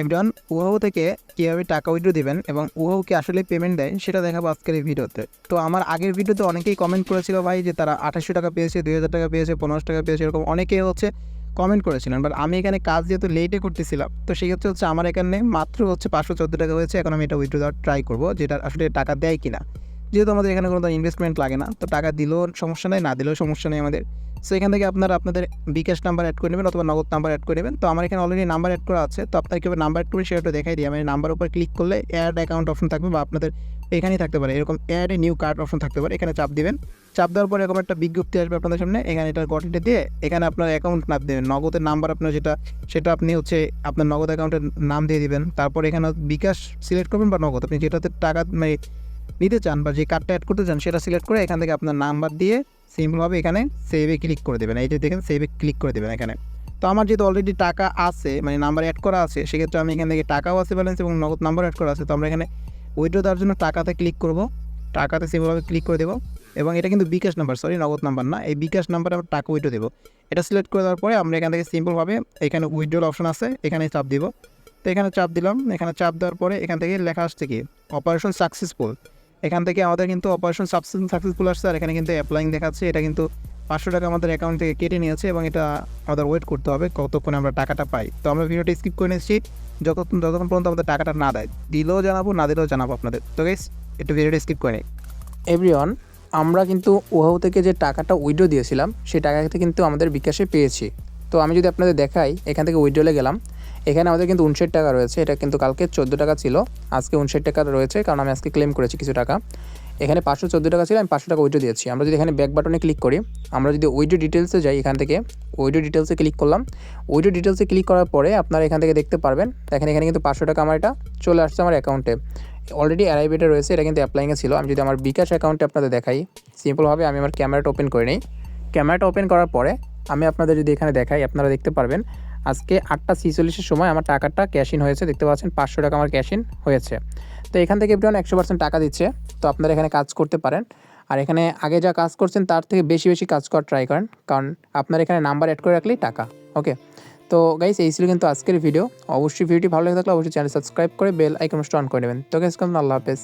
Everyone উহাও থেকে কীভাবে টাকা উইড্রো দিবেন এবং উহাওকে আসলে পেমেন্ট দেয়, সেটা দেখাবো আজকের এই ভিডিওতে। তো আমার আগের ভিডিওতে অনেকেই কমেন্ট করেছিল ভাই যে তারা আঠাশশো টাকা পেয়েছে, দুই হাজার টাকা পেয়েছে, পনেরোশো টাকা পেয়েছে, এরকম অনেকেই হচ্ছে কমেন্ট করেছিলেন। বাট আমি এখানে কাজ যেহেতু লেটে করতেছিলাম, তো সেক্ষেত্রে হচ্ছে আমার এখানে মাত্র হচ্ছে পাঁচশো চোদ্দ টাকা হয়েছে, এখন আমি এটা উইড্রো দেওয়ার ট্রাই করব, যেটা আসলে টাকা দেয় কিনা। যেহেতু আমাদের এখানে কোনো ইনভেস্টমেন্ট লাগে না, তো টাকা দিলেও সমস্যা নেই, না দিলেও সমস্যা নেই আমাদের। সো এখান থেকে আপনারা আপনাদের বিকাশ নাম্বার অ্যাড করে নেবেন অথবা নগদ নাম্বার অ্যাড করে নেবেন। তো আমার এখানে অলরেডি নাম্বার অ্যাড করা আছে। তো আপনার কীভাবে নাম্বার অ্যাড করবেন সেটা দেখাই দিই। আমি নাম্বার উপর ক্লিক করলে অ্যাড অ্যাকাউন্ট অপশন থাকবে বা আপনাদের এখানেই থাকতে পারে। এরকম অ্যাড নিউ কার্ড অপশন থাকতে পারে। এখানে চাপ দিবেন। চাপ দেওয়ার পরে এরকম একটা বিজ্ঞপ্তি আসবে আপনাদের সামনে। এখানে এটার গঠনটা দিয়ে এখানে আপনার অ্যাকাউন্ট নাম দেবেন। নগদের নাম্বার আপনার যেটা, সেটা আপনি হচ্ছে আপনার নগদ অ্যাকাউন্টের নাম দিয়ে দিবেন। তারপর এখানে বিকাশ সিলেক্ট করবেন বা নগদ। আপনি যেটাতে টাকা মানে নিতে চান বা যে কার্ডটা অ্যাড করতে চান, সেটা সিলেক্ট করে এখান থেকে আপনার নাম্বার দিয়ে সিম্পলভাবে এখানে সেভে ক্লিক করে দেবেন। এই যে দেখেন সেভে ক্লিক করে দেবেন এখানে। তো আমার যেহেতু অলরেডি টাকা আছে মানে নাম্বার অ্যাড করা আছে, সেক্ষেত্রে আমি এখান থেকে টাকাও আছে ব্যালেন্স এবং নগদ নাম্বার অ্যাড করা আছে। তো আমরা এখানে উইড্রো দেওয়ার জন্য টাকাতে ক্লিক করব। টাকাতে সিম্পলভাবে ক্লিক করে দেবো। এবং এটা কিন্তু bKash number sorry Nagad number না। এই বিকাশ নাম্বারে আমরা টাকা উইড্রো দেবো। এটা সিলেক্ট করে দেওয়ার পরে আমরা এখান থেকে সিম্পলভাবে এখানে উইড্রোর অপশন আছে, এখানে চাপ দিব। তো এখানে চাপ দিলাম। এখানে চাপ দেওয়ার পরে এখান থেকে লেখা আসছে কি অপারেশন সাকসেসফুল এখান থেকে আমাদের কিন্তু অপারেশন সাকসেস সাকসেসফুল আসছে আর এখানে কিন্তু অ্যাপ্লাইং দেখাচ্ছে। এটা কিন্তু পাঁচশো টাকা আমাদের অ্যাকাউন্ট থেকে কেটে নিয়েছে এবং এটা আমাদের ওয়েট করতে হবে কতক্ষণে আমরা টাকাটা পাই। তো আমরা ভিডিওটা স্কিপ করে নিচ্ছি। যতক্ষণ যতক্ষণ পর্যন্ত আমাদের টাকাটা না দেয়, দিলেও জানাব, না দিলেও জানাব আপনাদের। তো গাইস একটু ভিডিওটা স্কিপ করে নিই। এভরিওয়ান আমরা কিন্তু ওহাও থেকে যে টাকাটা উইড্রো দিয়েছিলাম, সেই টাকাটা কিন্তু আমাদের বিকাশে পেয়েছি। তো আমি যদি আপনাদের দেখাই, এখান থেকে উইড্রোলে গেলাম। এখানে আমাদের কিন্তু উনষাট টাকা রয়েছে, এটা কিন্তু কালকে চোদ্দ টাকা ছিল, আজকে উনষাট টাকা রয়েছে, কারণ আমি আজকে ক্লেম করেছি কিছু টাকা। এখানে পাঁচশো চোদ্দ টাকা ছিল, আমি পাঁচশো টাকা উইড্রো দিয়েছি। আমরা যদি এখানে ব্যাক বাটনে ক্লিক করি, আমরা যদি উইড্রো ডিটেলসে যাই এখান থেকে উইড্রো ডিটেলসে ক্লিক করলাম। উইড্রো ডিটেলসে ক্লিক করার পরে আপনারা এখান থেকে দেখতে পারবেন, দেখেন এখানে কিন্তু পাঁচশো টাকা আমার এটা চলে আসছে আমার অ্যাকাউন্টে অলরেডি অ্যারাইভেটে রয়েছে, এটা কিন্তু অ্যাপ্লাইংয়ে ছিল। আমি যদি আমার বিকাশ অ্যাকাউন্টে আপনাদের দেখাই সিম্পলভাবে আমি আমার ক্যামেরাটা ওপেন করে নিই ক্যামেরাটা ওপেন করার পরে আমি আপনাদের যদি এখানে দেখাই, আপনারা দেখতে পারবেন আজকে আটটা ছিচল্লিশের সময় আমার টাকাটা ক্যাশ ইন হয়েছে, দেখতে পাচ্ছেন পাঁচশো টাকা আমার ক্যাশ ইন হয়েছে। তো এখান থেকে এভরিওয়ান একশো পার্সেন্ট টাকা দিচ্ছে, তো আপনারা এখানে কাজ করতে পারেন। আর এখানে আগে যা কাজ করছেন, তার থেকে বেশি বেশি কাজ করার ট্রাই করেন, কারণ আপনার এখানে নাম্বার অ্যাড করে রাখলেই টাকা ওকে তো গাইস এই ছিল কিন্তু আজকের ভিডিও অবশ্যই ভিডিওটি ভালো লেগে থাকলে অবশ্যই চ্যানেল সাবস্ক্রাইব করে বেল আইকন অন করে নেবেন। তো গাইস আল্লাহ হাফেজ।